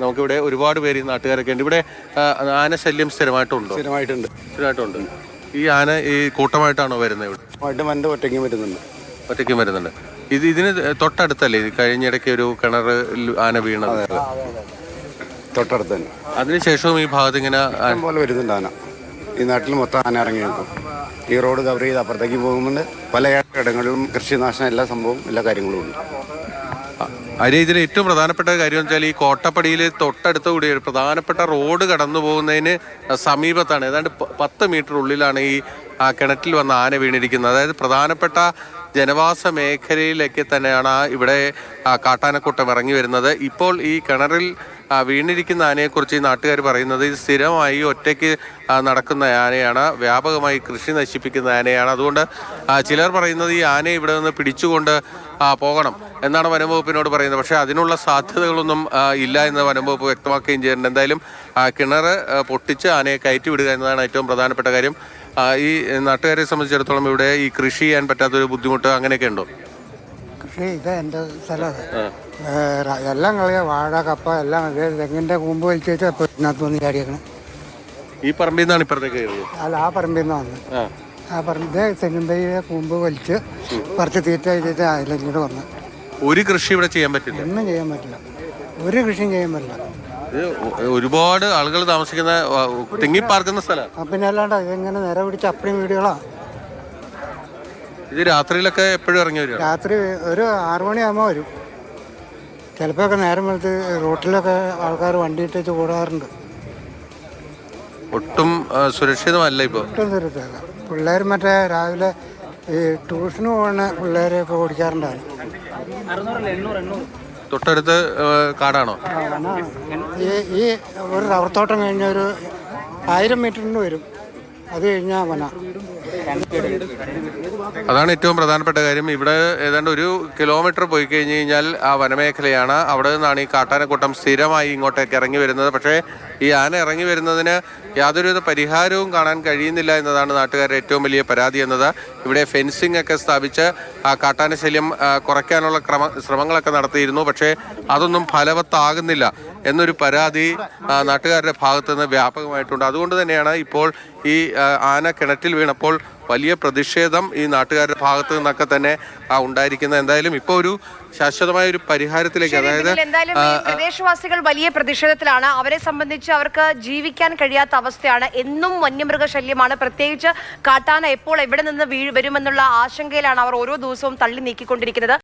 നമുക്കിവിടെ ഒരുപാട് പേര് ഈ നാട്ടുകാരൊക്കെ ഉണ്ട്. ഇവിടെ ആന ശല്യം സ്ഥിരമായിട്ടുണ്ട്? സ്ഥിരമായിട്ടുണ്ട്. സ്ഥിരമായിട്ടുണ്ട്. ഈ ആന ഈ കൂട്ടമായിട്ടാണോ വരുന്നത് ഇവിടെ? വന്റെ ഒറ്റയ്ക്കും വരുന്നുണ്ട്. ഒറ്റയ്ക്കും വരുന്നുണ്ട്. ഇത് ഇതിന് തൊട്ടടുത്തല്ലേ? ഇത് കഴിഞ്ഞിടയ്ക്ക് ഒരു കിണർ ആന വീണത്. തൊട്ടടുത്ത് തന്നെ. അതിനുശേഷവും ഈ ഭാഗത്ത് ഇങ്ങനെ പോലെ വരുന്നുണ്ട് ആന. ഈ നാട്ടിൽ മൊത്തം ആന ഇറങ്ങി നിൽക്കും ഈ റോഡ് കവർ ചെയ്ത് അപ്പുറത്തേക്ക് പോകുമ്പോൾ പല ഇടങ്ങളിലും കൃഷിനാശനം എല്ലാ സംഭവവും എല്ലാ കാര്യങ്ങളും ഉണ്ട്. അരി ഇതിൽ ഏറ്റവും പ്രധാനപ്പെട്ട കാര്യം എന്ന് വെച്ചാൽ ഈ കോട്ടപ്പടിയിൽ തൊട്ടടുത്ത കൂടി ഒരു പ്രധാനപ്പെട്ട റോഡ് കടന്നു പോകുന്നതിന് സമീപത്താണ്. ഏതാണ്ട് പത്ത് മീറ്റർ ഉള്ളിലാണ് ഈ ആ കിണറ്റിൽ വന്ന ആന വീണിരിക്കുന്നത് അതായത് പ്രധാനപ്പെട്ട ജനവാസ മേഖലയിലേക്ക് തന്നെയാണ് ഇവിടെ കാട്ടാനക്കൂട്ടം ഇറങ്ങി വരുന്നത്. ഇപ്പോൾ ഈ കിണറിൽ വീണിരിക്കുന്ന ആനയെക്കുറിച്ച് ഈ നാട്ടുകാർ പറയുന്നത് ഇത് സ്ഥിരമായി ഒറ്റയ്ക്ക് നടക്കുന്ന ആനയാണ്. വ്യാപകമായി കൃഷി നശിപ്പിക്കുന്ന ആനയാണ്. അതുകൊണ്ട് ചിലർ പറയുന്നത് ഈ ആനയെ ഇവിടെ നിന്ന് പിടിച്ചുകൊണ്ട് പോകണം എന്നാണ് വനംവകുപ്പിനോട് പറയുന്നത്. പക്ഷേ അതിനുള്ള സാധ്യതകളൊന്നും ഇല്ല എന്ന് വനംവകുപ്പ് വ്യക്തമാക്കുകയും ചെയ്യുന്നുണ്ട്. എന്തായാലും കിണർ പൊട്ടിച്ച് ആനയെ കയറ്റി വിടുക എന്നതാണ് ഏറ്റവും പ്രധാനപ്പെട്ട കാര്യം. ഈ നാട്ടുകാരെ സംബന്ധിച്ചിടത്തോളം ഇവിടെ ഈ കൃഷി ചെയ്യാൻ പറ്റാത്തൊരു ബുദ്ധിമുട്ട് അങ്ങനെയൊക്കെ ഉണ്ടോ? കൃഷി ഇത് എന്റെ സ്ഥലമാണ് എല്ലാം കളിയ. വാഴ കപ്പ എല്ലാം തെങ്ങിന്റെ കൂമ്പ് വലിച്ചു വെച്ചാൽ ഇപ്പോൾ ഇതിനകത്ത് വന്ന് ചാടിയേക്കണം. ഈ പറമ്പിൽ നിന്നാണ് ഇപ്പുറത്തേക്ക് അല്ല ആ പറമ്പിൽ നിന്നാണ് ആ. പറമ്പിൽ തെങ്ങിന്റെ കൂമ്പ് വലിച്ച് കുറച്ച് തീറ്റ വെച്ചിട്ട് അതിലെങ്കിലും വന്ന് ഒരു കൃഷി ഇവിടെ ചെയ്യാൻ പറ്റില്ല? ഒന്നും ചെയ്യാൻ പറ്റില്ല. ഒരു കൃഷിയും ചെയ്യാൻ പറ്റില്ല. ഇത് ഒരുപാട് ആളുകൾ താമസിക്കുന്ന തിങ്ങി തിങ്ങിപ്പാർക്കുന്ന സ്ഥലമാണ് പിന്നെ അല്ലാണ്ട് ഇതെങ്ങനെ നേരെ പിടിച്ച അപ്പഴും വീടുകളാ? ഇത് രാത്രിയിലൊക്കെ എപ്പോഴും ഇറങ്ങി വരും രാത്രി ഒരു ആറു മണിയാകുമ്പോൾ വരും. ചിലപ്പോഴൊക്കെ നേരം വെളുത്ത് റോട്ടിലൊക്കെ ആൾക്കാർ വണ്ടി ഇട്ട് കൂടാറുണ്ട്. ഒട്ടും സുരക്ഷിതമല്ല ഇപ്പോൾ ഒട്ടും സുരക്ഷിതമല്ല. പിള്ളേർ മറ്റേ രാവിലെ ഈ ട്യൂഷന് പോകുന്ന പിള്ളേരെയൊക്കെ ഓടിക്കാറുണ്ടായിരുന്നു. തൊട്ടടുത്ത് കാടാണോ? ഈ ഈ ഒരു റബ്ബർ തോട്ടം കഴിഞ്ഞ ഒരു ആയിരം മീറ്ററിന് വരും. അത് കഴിഞ്ഞാൽ വന അതാണ് ഏറ്റവും പ്രധാനപ്പെട്ട കാര്യം. ഇവിടെ ഏതാണ്ട് ഒരു കിലോമീറ്റർ പോയി കഴിഞ്ഞ് കഴിഞ്ഞാൽ ആ വനമേഖലയാണ്. അവിടെ നിന്നാണ് ഈ കാട്ടാനക്കൂട്ടം സ്ഥിരമായി ഇങ്ങോട്ടേക്ക് ഇറങ്ങി വരുന്നത്. പക്ഷേ ഈ ആന ഇറങ്ങി വരുന്നതിന് യാതൊരുവിധ പരിഹാരവും കാണാൻ കഴിയുന്നില്ല എന്നതാണ് നാട്ടുകാരുടെ ഏറ്റവും വലിയ പരാതി എന്നത്. ഇവിടെ ഫെൻസിംഗ് ഒക്കെ സ്ഥാപിച്ച് ആ കാട്ടാനശല്യം കുറയ്ക്കാനുള്ള ക്രമ ശ്രമങ്ങളൊക്കെ നടത്തിയിരുന്നു. പക്ഷേ അതൊന്നും ഫലവത്താകുന്നില്ല എന്നൊരു പരാതി നാട്ടുകാരുടെ ഭാഗത്തുനിന്ന് വ്യാപകമായിട്ടുണ്ട്. അതുകൊണ്ട് തന്നെയാണ് ഇപ്പോൾ ഈ ആന കിണറ്റിൽ വീണപ്പോൾ വലിയ പ്രതിഷേധം ഈ നാട്ടുകാരുടെ ഭാഗത്തു നിന്നൊക്കെ തന്നെ ഉണ്ടായിരിക്കുന്നത്. എന്തായാലും ഇപ്പോൾ ഒരു ശാശ്വതമായ ഒരു പരിഹാരത്തിലേക്ക് അതായത് എന്തായാലും പ്രദേശവാസികൾ വലിയ പ്രതിഷേധത്തിലാണ്. അവരെ സംബന്ധിച്ച് അവർക്ക് ജീവിക്കാൻ കഴിയാത്ത അവസ്ഥയാണ്. എന്നും വന്യമൃഗ ശല്യമാണ് പ്രത്യേകിച്ച് കാട്ടാന എപ്പോൾ എവിടെ നിന്ന് വീഴ് വരുമെന്നുള്ള ആശങ്കയിലാണ് അവർ ഓരോ ദിവസവും തള്ളി നീക്കിക്കൊണ്ടിരിക്കുന്നത്.